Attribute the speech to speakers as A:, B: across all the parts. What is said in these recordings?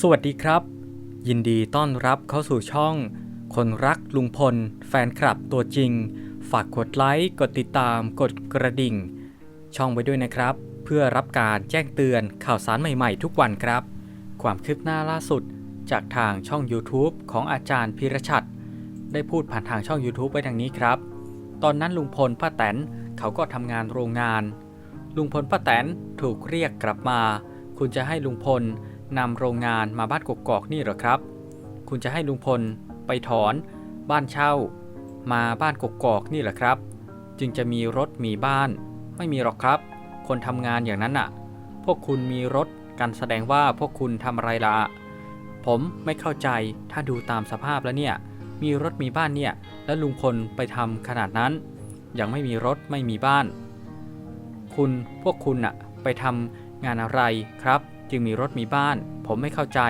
A: สวัสดีครับ ยินดีต้อนรับเข้าสู่ช่อง คนรักลุงพล แฟนคลับตัวจริง ฝากกดไลค์ กดติดตาม กดกระดิ่ง ช่องไว้ด้วยนะครับ เพื่อรับการแจ้งเตือนข่าวสารใหม่ๆ ทุกวันครับ ความคืบหน้าล่าสุดจากทางช่อง YouTube ของอาจารย์พิรชัด ได้พูดผ่านทางช่อง YouTube ไว้ดังนี้ครับ ตอนนั้นลุงพลป้าแตนเขาก็ทำงานโรงงาน ลุงพลป้าแตนถูกเรียกกลับมา คุณจะให้ลุงพล นำโรงงานมาบ้านกกอกนี่เหรอครับ คุณจะให้ลุงพลไปถอน บ้านเช่า มาบ้านกกอกนี่เหรอครับ จึงจะมีรถมีบ้าน ไม่มีหรอกครับ คนทำงานอย่างนั้นน่ะ พวกคุณมีรถกันแสดงว่าพวกคุณทำอะไรละผมไม่เข้าใจถ้าดูตามสภาพแล้วเนี่ย มีรถมีบ้านเนี่ย แล้วลุงพลไปทำขนาดนั้น ยังไม่มีรถไม่มีบ้าน คุณพวกคุณน่ะไปทำงานอะไรครับ จึงมีรถมีบ้าน ผมไม่เข้าใจ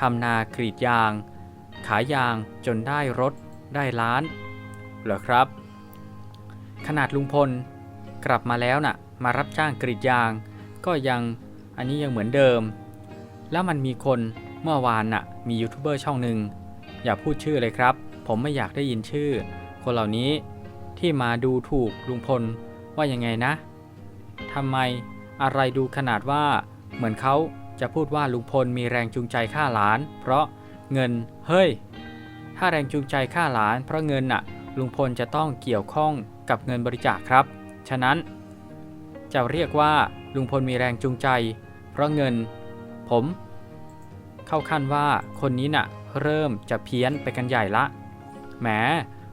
A: ทำนากรีดยาง ขายยางจนได้รถได้ล้าน เหรอครับ ขนาดลุงพล กลับมาแล้วน่ะ มารับจ้างกรีดยาง ก็ยังอันนี้ยังเหมือนเดิม แล้วมันมีคนเมื่อวานน่ะ มียูทูบเบอร์ช่องหนึ่งอย่าพูดชื่อเลยครับ ผมไม่อยากได้ยินชื่อ คนเหล่านี้ที่มาดูถูกลุงพลว่ายังไงนะทำไมอะไรดูขนาดว่า เหมือนเขาจะพูดว่าลุงพลมีแรงจูงใจฆ่าหลาน เพราะเงิน เฮ้ย ถ้าแรงจูงใจฆ่าหลาน เพราะเงินน่ะ ลุงพลจะต้องเกี่ยวข้องกับเงินบริจาคครับ ฉะนั้นจะเรียกว่าลุงพลมีแรงจูงใจ เพราะเงิน ผม เข้าขั้นว่าคนนี้น่ะ เริ่มจะเพี้ยนไปกันใหญ่ละ แหม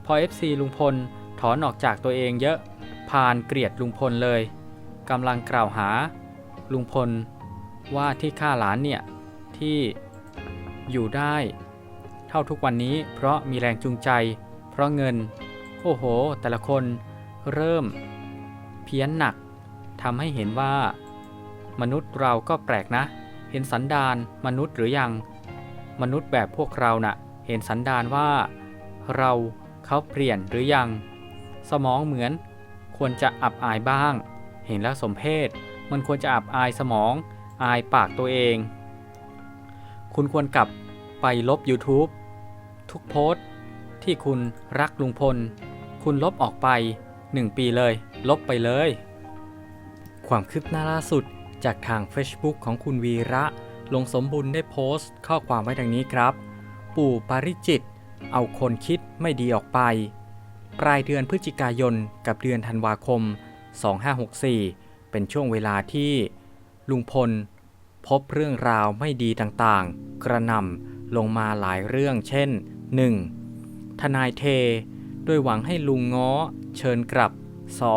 A: พอ FC ลุงพลถอนออกจากตัวเองเยอะ ผ่านเกลียดลุงพลเลยกำลังกล่าวหา ลุงพล ว่าที่ฆ่าหลานเนี่ย ที่อยู่ได้ เท่าทุกวันนี้เพราะมีแรงจูงใจ เพราะเงิน โอ้โห แต่ละคนเริ่ม เพี้ยนหนักทำให้เห็นว่า มนุษย์เราก็แปลกนะ เห็นสันดานมนุษย์หรือยัง มนุษย์แบบพวกเรานะ่ะ เห็นสันดานว่า เราเขาเปลี่ยนหรือยัง สมองเหมือนควรจะอับอายบ้าง เห็นแล้วสมเพศมันควรจะอับอายสมอง อายปากตัวเอง คุณควรกลับไปลบ YouTube ทุกโพสต์ที่คุณรักลุงพล คุณลบออกไป 1 ปีเลย ลบไปเลย ความคืบหน้าล่าสุดจากทาง Facebook ของคุณวีระ ลงสมบุญได้โพสต์ ข้อความไว้ดังนี้ครับ ปู่ปาริจิต เอาคนคิดไม่ดีออกไป ปลายเดือนพฤศจิกายนกับเดือนธันวาคม 2564 เป็นช่วงเวลาที่ลุงพล พบเรื่องราวไม่ดีต่างๆ กระนำลงมาหลายเรื่องเช่น 1. ทนายเทโดยหวังให้ลุงง้อ เชิญกลับ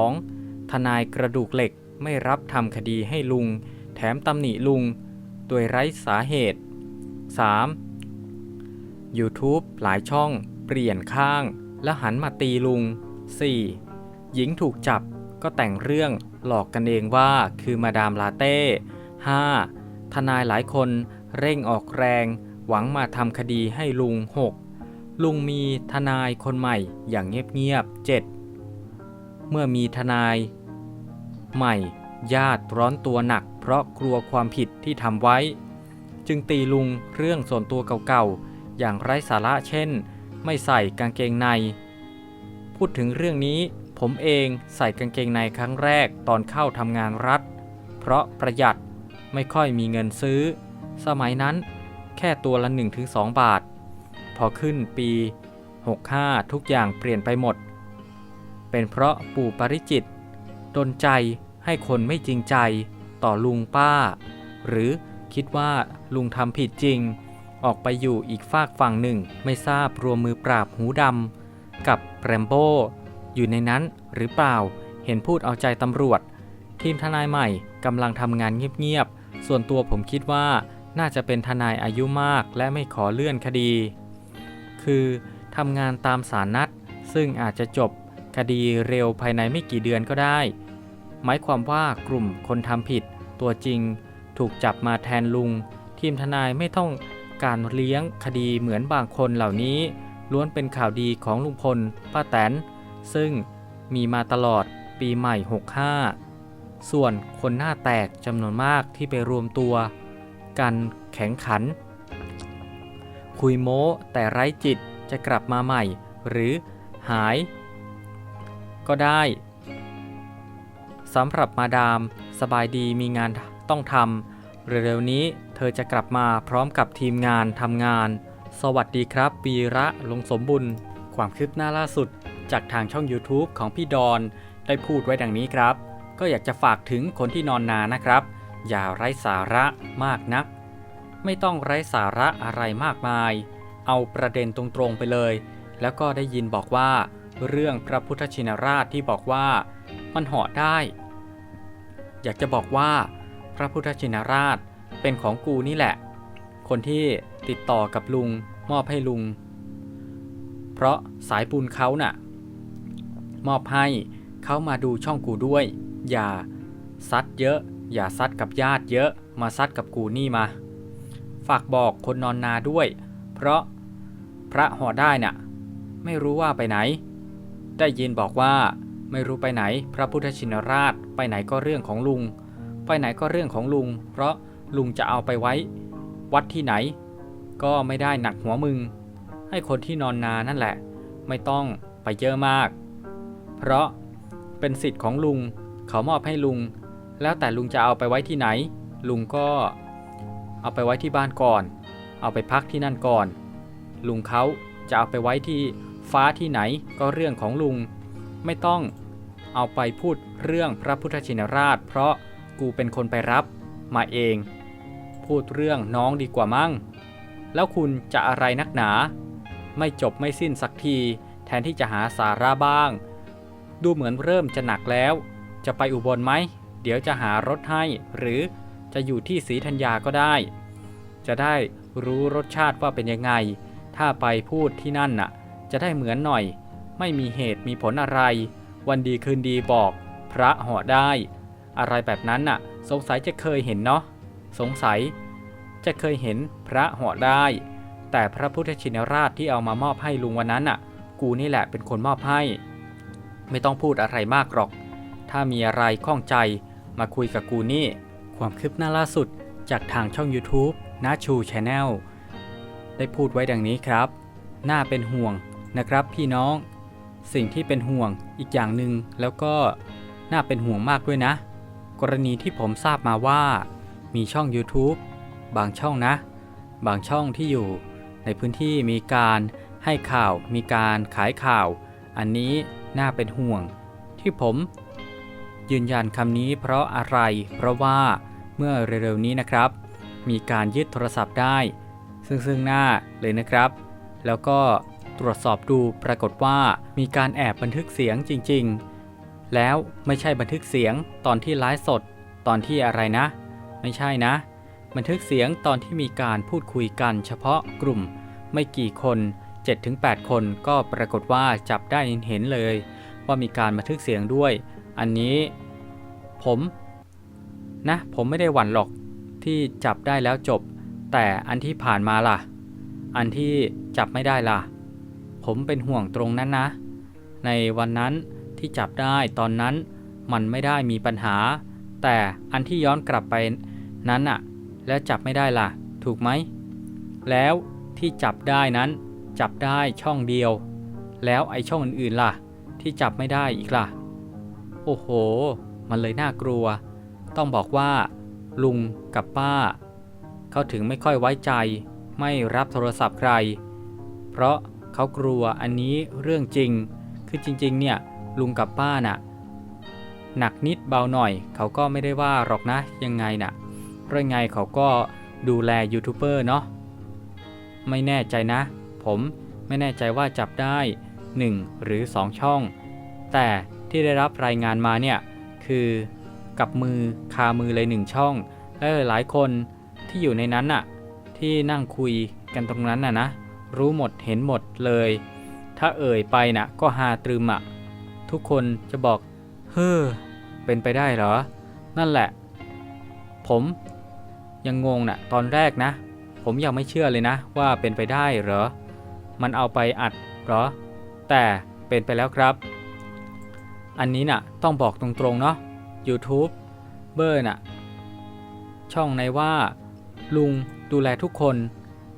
A: 2. ทนายกระดูกเหล็กไม่รับทำคดีให้ลุง แถมตำหนิลุง โดยไร้สาเหตุ 3. YouTube หลายช่องเปลี่ยนข้างและหันมาตีลุง 4. หญิงถูกจับก็แต่งเรื่องหลอกกันเองว่าคือมาดามลาเต้ 5. ทนายหลายคนเร่งออกแรง หวังมาทำคดีให้ลุง 6. ลุงมีทนายคนใหม่อย่างเงียบๆ 7. เมื่อมีทนาย ใหม่ ญาติร้อนตัวหนัก เพราะกลัวความผิดที่ทำไว้ จึงตีลุงเรื่องส่วนตัวเก่าๆ อย่างไร้สาระเช่น ไม่ใส่กางเกงใน พูดถึงเรื่องนี้ผมเองใส่กางเกงในครั้งแรกตอนเข้าทำงานรัฐ เพราะประหยัด ไม่ค่อยมีเงินซื้อ สมัยนั้นแค่ตัวละ 1-2 บาท พอขึ้นปี 65 ทุกอย่างเปลี่ยนไปหมด เป็นเพราะปู่ปริจิตดนใจให้คนไม่จริงใจต่อลุงป้า หรือคิดว่าลุงทำผิดจริง ออกไปอยู่อีกฝากฝั่งหนึ่งไม่ทราบรวมมือปราบหูดำกับแรมโบ้อยู่ในนั้นหรือเปล่าเห็นพูดเอาใจตำรวจ ทีมทนายใหม่กำลังทำงานเงียบ ส่วนตัวผมคิดว่าน่าจะเป็นทนายอายุมากและไม่ขอเลื่อนคดี คือทำงานตามสารนัด ซึ่งอาจจะจบคดีเร็วภายในไม่กี่เดือนก็ได้ หมายความว่ากลุ่มคนทำผิด ตัวจริง ถูกจับมาแทนลุง ทีมทนายไม่ต้องการเลี้ยงคดีเหมือนบางคนเหล่านี้ ล้วนเป็นข่าวดีของลุงพลป้าแตน ซึ่งมีมาตลอดปีใหม่ 65 ส่วนคนหน้าแตกจำนวนมากที่ไปรวมตัว กันแข็งขัน คุยโม้แต่ไร้จิตจะกลับมาใหม่ หรือหาย ก็ได้สำหรับมาดามสบายดีมีงานต้องทำเร็วๆนี้เธอจะกลับมาพร้อมกับทีมงานทำงาน สวัสดีครับปีระลงสมบุญ ความคืบหน้าล่าสุด จากทางช่อง YouTube ของพี่ดอน ได้พูดไว้ดังนี้ครับ ก็อยากจะฝากถึงคนที่นอนนานะครับ อย่าไร้สาระมากนัก ไม่ต้องไร้สาระอะไรมากมาย เอาประเด็นตรงๆไปเลย แล้วก็ได้ยินบอกว่า เรื่องพระพุทธชินราชที่บอกว่ามันเหาะได้ อยากจะบอกว่า พระพุทธชินราชเป็นของกูนี่แหละ คนที่ติดต่อกับลุงมอบให้ลุง เพราะสายบุญเขาน่ะ มอบให้เขามาดูช่องกูด้วย อย่าซัดเยอะ อย่าซัดกับญาติเยอะมาซัดกับกูนี่มา ฝากบอกคนนอนนาด้วย เพราะพระห่อได้น่ะ ไม่รู้ว่าไปไหน ได้ยินบอกว่าไม่รู้ไปไหน พระพุทธชินราช ไปไหนก็เรื่องของลุง ไปไหนก็เรื่องของลุง เพราะลุงจะเอาไปไว้ วัดที่ไหน ก็ไม่ได้หนักหัวมึง ให้คนที่นอนนานั่นแหละ ไม่ต้องไปเยอะมาก เพราะเป็นสิทธิ์ของลุง เขามอบให้ลุง แล้วแต่ลุงจะเอาไปไว้ที่ไหน ลุงก็เอาไปไว้ที่บ้านก่อน เอาไปพักที่นั่นก่อน ลุงเขาจะเอาไปไว้ที่ฟ้าที่ไหนก็เรื่องของลุง ไม่ต้องเอาไปพูดเรื่องพระพุทธชินราช เพราะกูเป็นคนไปรับมาเอง พูดเรื่องน้องดีกว่ามั่ง แล้วคุณจะอะไรนักหนา ไม่จบไม่สิ้นสักที แทนที่จะหาสาระบ้าง ดูเหมือนเริ่มจะหนักแล้ว จะไปอุบลไหม เดี๋ยวจะหารถให้ หรือจะอยู่ที่ศรีธัญญาก็ได้ จะได้รู้รสชาติว่าเป็นยังไง ถ้าไปพูดที่นั่นน่ะ จะได้เหมือนหน่อย ไม่มีเหตุมีผลอะไร วันดีคืนดีบอก พระหาะได้ อะไรแบบนั้นน่ะ สงสัยจะเคยเห็นเนาะ สงสัย จะเคยเห็นพระหาะได้ แต่พระพุทธชินราชที่เอามามอบให้ลุงวันนั้นน่ะ กูนี่แหละเป็นคนมอบให้ ไม่ต้องพูดอะไรมากหรอก ถ้ามีอะไรข้องใจมาคุยกับกูนี่ ความคืบหน้าล่าสุดจากทางช่อง YouTube นาชูชาแนลได้พูดไว้ดังนี้ครับ น่าเป็นห่วงนะครับพี่น้อง สิ่งที่เป็นห่วงอีกอย่างหนึ่งแล้วก็น่าเป็นห่วงมากด้วยนะ กรณีที่ผมทราบมาว่า มีช่อง YouTube บางช่องนะ บางช่องที่อยู่ ในพื้นที่มีการให้ข่าว มีการขายข่าว อันนี้น่าเป็นห่วง ที่ผม ยืนยันคำนี้เพราะอะไร เพราะว่าเมื่อเร็วๆนี้นะครับ มีการยึดโทรศัพท์ได้ ซึ่งซึ่งหน้าเลยนะครับ แล้วก็ตรวจสอบดูปรากฏว่ามีการแอบบันทึกเสียงจริง ๆ แล้วไม่ใช่บันทึกเสียงตอนที่ไลฟ์สด ตอนที่อะไรนะ ไม่ใช่นะ บันทึกเสียงตอนที่มีการพูดคุยกันเฉพาะกลุ่ม ไม่กี่คน 7-8 คนก็ปรากฏว่าจับได้เห็นเลย ว่ามีการบันทึกเสียงด้วย อันนี้ผมนะผมไม่ได้หวั่นหรอกที่จับได้แล้วจบ แต่อันที่ผ่านมาล่ะ อันที่จับไม่ได้ล่ะ ผมเป็นห่วงตรงนั้นนะ ในวันนั้นที่จับได้ตอนนั้นมันไม่ได้มีปัญหา แต่อันที่ย้อนกลับไปนั้นน่ะแล้วจับไม่ได้ล่ะ ถูกไหม แล้วที่จับได้นั้นจับได้ช่องเดียว แล้วไอช่องอื่นๆล่ะ ที่จับไม่ได้อีกล่ะ โอ้โห มันเลยน่ากลัว ต้องบอกว่า ลุงกับป้า เขาถึงไม่ค่อยไว้ใจ ไม่รับโทรศัพท์ใคร เพราะเขากลัวอันนี้เรื่องจริง คือจริงๆ เนี่ย ลุงกับป้าน่ะ หนักนิดเบาหน่อย เขาก็ไม่ได้ว่าหรอกนะยังไงน่ะเพราะยังไงเขาก็ดูแลยูทูบเบอร์เนาะไม่แน่ใจนะ ผมไม่แน่ใจว่าจับได้ 1 หรือ 2 ช่อง แต่ ที่ได้รับรายงานมาเนี่ยคือกับมือคามือเลยหนึ่งช่อง และหลายๆคนที่อยู่ในนั้นน่ะที่นั่งคุยกันตรงนั้นน่ะนะรู้หมดเห็นหมดเลย ถ้าเอ่ยไปน่ะก็ฮาตรึมอะทุกคนจะบอก เฮ้อเป็นไปได้เหรอ นั่นแหละ ผมยังงงน่ะตอนแรกนะ ผมยังไม่เชื่อเลยนะ ว่าเป็นไปได้เหรอ มันเอาไปอัดเหรอ แต่เป็นไปแล้วครับ อันนี้น่ะต้องบอกตรงๆเนาะ YouTube เบอร์น่ะ ช่องในว่า ลุงดูแลทุกคน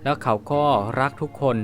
A: แล้วเขาก็รักทุกคน